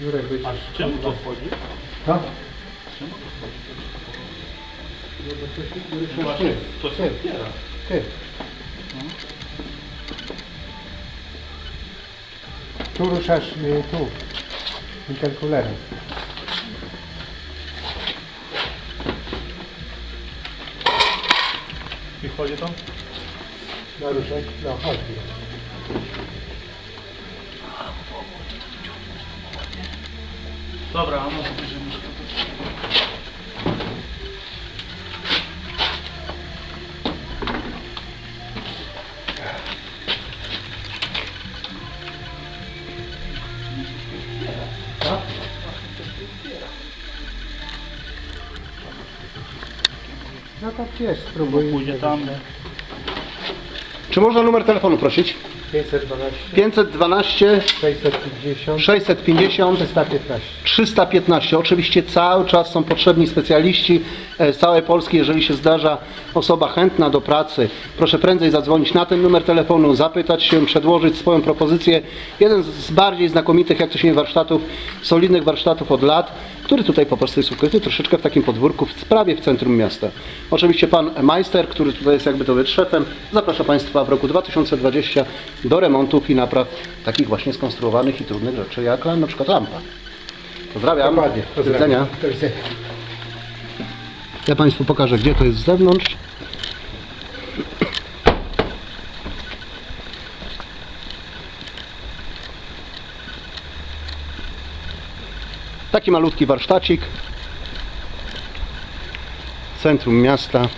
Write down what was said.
Jurek. A z czym to wchodzi? Tak? Właśnie, to się otwiera. Ty. Tu ruszasz, y, tu. Interkulerem. I wchodzi tam? Naruszaj. No, chodź. Dobra, a może bierzemy się. No tak jest, spróbuj. Pójdzie tam. Czy można numer telefonu prosić? 512, 512 650, 650 315. 315. Oczywiście cały czas są potrzebni specjaliści e, z całej Polski. Jeżeli się zdarza osoba chętna do pracy, proszę prędzej zadzwonić na ten numer telefonu, zapytać się, przedłożyć swoją propozycję. Jeden z bardziej znakomitych, jak to się mówi, warsztatów, solidnych warsztatów od lat, który tutaj po prostu jest ukryty troszeczkę w takim podwórku, w- prawie w centrum miasta. Oczywiście pan majster, który tutaj jest jakby to szefem, zaprasza Państwa w roku 2020 do remontów i napraw takich właśnie skonstruowanych i trudnych rzeczy, jak na przykład lampa. Pozdrawiam. Dokładnie. Do widzenia. Do widzenia. Ja Państwu pokażę, gdzie to jest z zewnątrz. Taki malutki warsztacik. Centrum miasta.